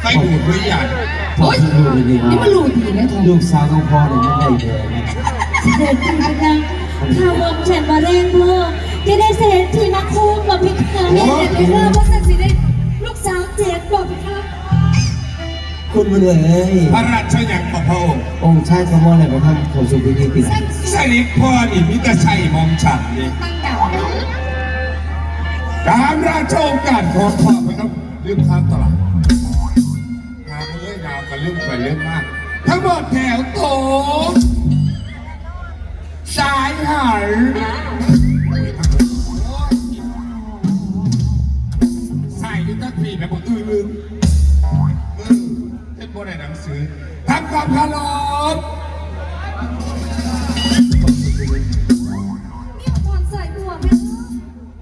ไฟดูดด้วยอย่างโอ้ยนี่มันรู้ดีนะทองลูกสาวของพ่อเนี่ยมันได้เยอะนะเสด็จพี่พระนางข้าวมฉันมาแรงพ่อจะได้เสด็จพี่มาคู่กับพี่ข้าเด็กเลยว่าสันสิได้ลูกสาวเจ็ดบอกพี่ค่ะคุณมาเลยพระราชยังประพระองค์องค์ชายขโมยอะไรไปทำของสุพิธีติดสนิทพ่อนี่มิตรชัยมอมฉันนี่ตั้ง ดาวการราชโองการของพ่อไปครับลืมทางตลาดงานเอ้ยงานกันลืมไปเรื่องมาก ทั้งหมดแถวโตสายหันใส่ยุทธพีแบบอื่นลืมมือเห็นบนในหนังสือทำความเคารพ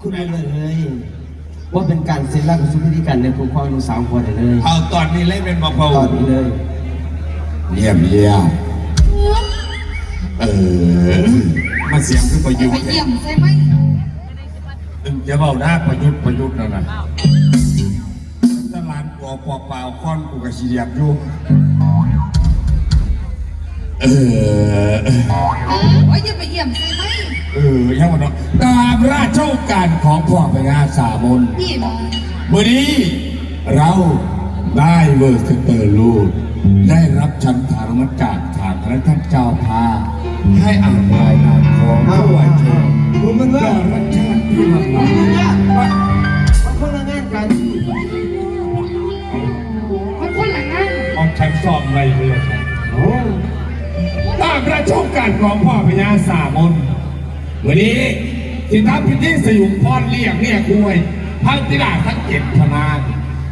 คุณมาเลย ว่าเป็นการเซ็นรับของสุพิธีกันในคุ้มครองลูกสาวของพ่อได้เลยเอาตอนนี้เล่นเป็นมาพตอนนี้เลยเยี่ยมเยี่ยมเออมาเสียงขึ้นประยุทไปธ์เยี่ยมใช่ไหมอย่าเบาหน้าประยุทธ์ประยุทธ์นั่นนะตลาดกอปอเปล่าค้อนกูกระเสียบอยู่ เออโอ้ยอย่าไปเยี่ยมใช่ไหมเออยังวันนั้นตามราชโองการของพ่อพญาสามนนี่บอกเมื่อนี้เราได้เวอร์สเตอร์ลูดได้รับชันธารมจากทางพระท่านเจ้าพาให้อ่านรายงานของผู้วายชนคุณมันยว่าอดรัชาติที่มากมายมันคนละงานกันมันคนหลังนั่นของฉันสอบอะไรเรือครับ ตามราชโองการของพ่อพญาสามนวันนี้ที่ทำพิธีสยุมพรเรียกเรียกด้วยพันธิดาทั้งเจ็ดพนาง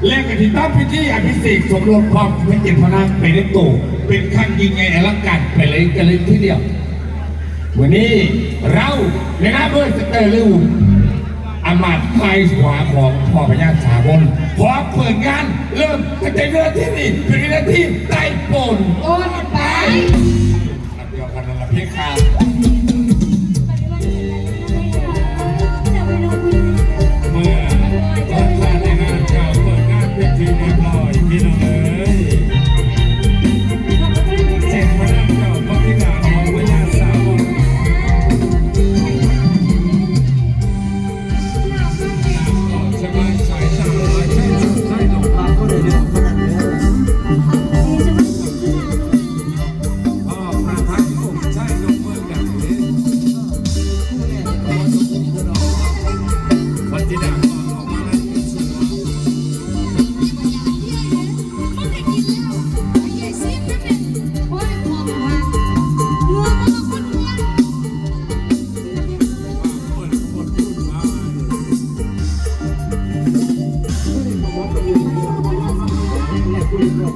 และกที่ทำพิธีอภิเษกสมรสพร้อมทั้งเจ็ดพนางไปในตู่เป็นขั้นยิ่งใหญ่อลังการไปเลยกันเลยทีเดียววันนี้เราในนามเบอร์สเตอร์ลิว อามาตย์ไทยขวาของพ่อพญาสามนพร้อมเปิดงานเริ่มตั้งแต่เดือนที่นี่เป็นวินาทีใต้ปนโอ้ยไปอันเดียวกันนั่นแหละพี่ข้าว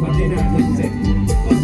ระธิดาเป็นเจ็ดสุพิธี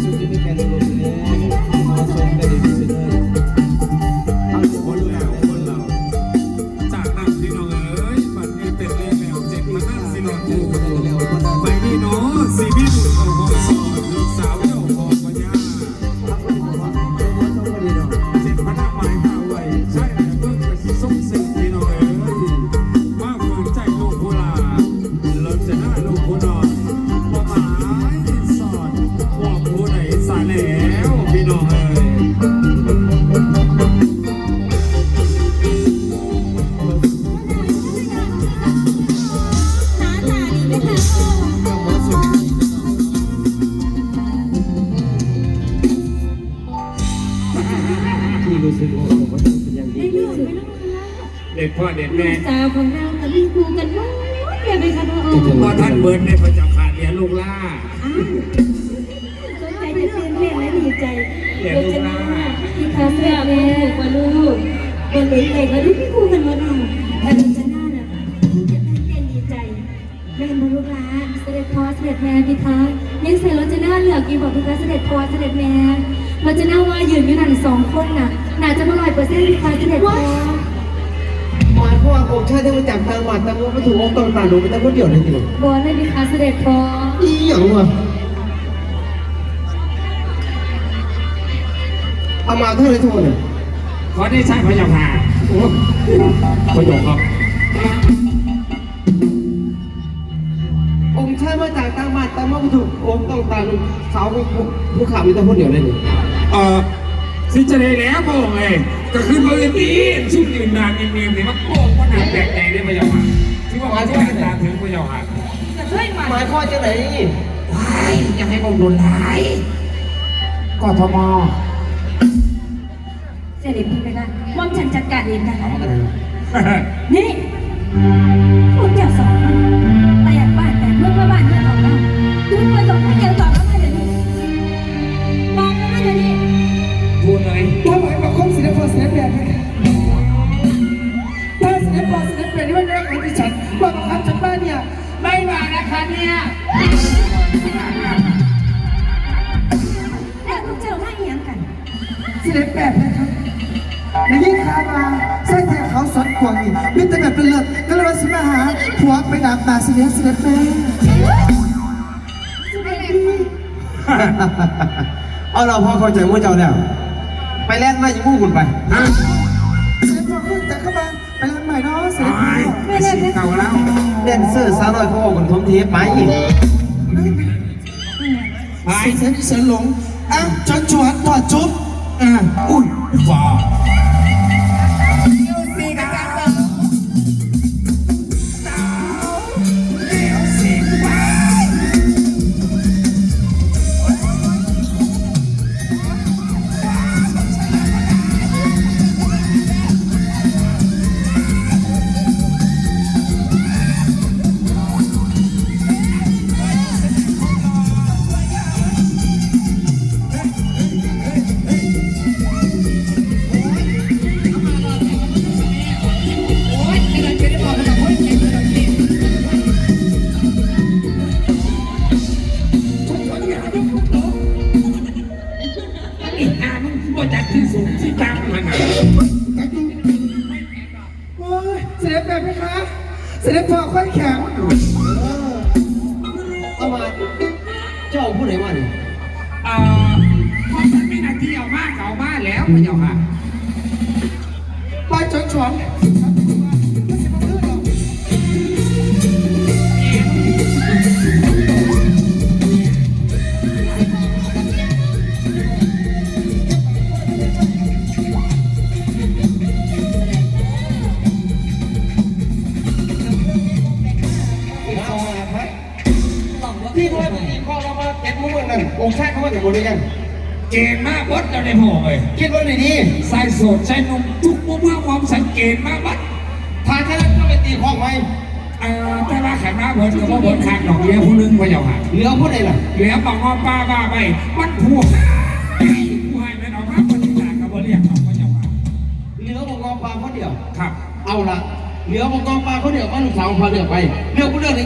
ที่รู้สึกว่าผมว่าเป็นอย่างดีเด็ดพ่อเด็ดแม่สาวของเรากับพี่ครูกันหมดอย่าไปค่ะพระองค์พอท่านเบิร์นในพระเจ้าขาเลี้ยงลูกล่าสนใจจะตื่นเต้นและดีใจเดี๋ยวจะมาที่คาเฟ่แม่ว่าลูกวันนี้ใครก็ได้พี่ครูกันหมดอะแต่เดี๋ยวจะหน้าน่ะจะตื่นเต้นดีใจแม่มาลูกหลานเสด็จพ่อเสด็จแม่พี่คะยังใส่รถจะหน้าเหลือกอยู่บอกพี่คะเสด็จพ่อเสด็จแม่ เราจะหน้าว่ายืนอยู่นั่นสองคนน่ะน่าจะมาลอยเปอร์เซ็นต์พี่คะเสด็จพ่อหมายความว่าองค์ชายได้มาจากต่างหวัดต่างว่ามาถูกองค์ต่างๆหนูเป็นแต่คนเดียวเลยทีบอลเลยพี่คะเสด็จพ่ออีหยังวะเอามาเท่าไหรทุกคนเนี่ยขอได้ใช้พระเจ้าค่ะโอ้ประโยคครับองค์ชายมาจากต่างหวัดต่างว่าไม่ถูกโอ้ต้องตามสาวผู้ผู้ข่าวมีแต่คนเดียวเลยนี่ เออสิจะได้แล้วพระองค์เองก็คือมือนี้ชุดยืนนานเนียนๆเนี่ยมันโกงมันหนักแตกใจได้พระเจ้าค่ะที่ว่ามันจะตามถึงพระเจ้าค่ะจะช่วยมันหมายความจะไหนอยากให้ผมโดนหลายกทมเสด็จพี่ไปได้มอมฉันจัดการเองนะคะนี่พวกเจ้าสองคน เขาสอนกวางนี่มิตรแบบเป็นเลิศก็เลยว่าสิมาหาผัวไปดับตาศิลปศิลปแบบเอาเราพอเข้าใจว่าเจ้าแล้ว ไปแล่นมาอยู่มู่คุณไปฮะศิลปะขึ้นจากเข้ามาไปเล่นใหม่เนาะศิลตายปะสิเก่าแล้วแดนเซอร์สาวน้อยเขาบอกกันทมเทปไปไปเสียงเสียงหลงอะจนชวนถอดชุบอะอุ้ยฟ้า ศิลปะค่อยแข็งเอามาเจ้าผู้ไหนมาเนี่ยเอ่อพอมันไม่นาทีเอามากเอามาแล้วพระเจ้าค่ะ ไปจนชวน เรามาเก็บมือนั่นองค์ชาติเขามาถึงบริยังเก่งมากวัดเราได้พอเลยคิดว่าดีดีใส่โสดใส่นมทุกมุมเมื่อความสังเกตมากวัดทางชนะก็ไปตีข้องไว้เอ่อแต่ว่าขันมาเบิร์ดกับว่าเบิร์ดขาดดอกเลี้ยผู้หนึงพระเจ้าค่ะเหลือผู้ใดล่ะเหลือปองงอป้าบ้าไปมันผูกผู้ให้ไม่เอามาคนที่ด่ากับว่าเรียกเอาพระเจ้าค่ะเหลือบอกกองปลาคนเดียวครับ เอาละเหลือบอกกองปลาคนเดียวก็ลูกสาวพาเดือไปเรื่องผู้เรื่องนี้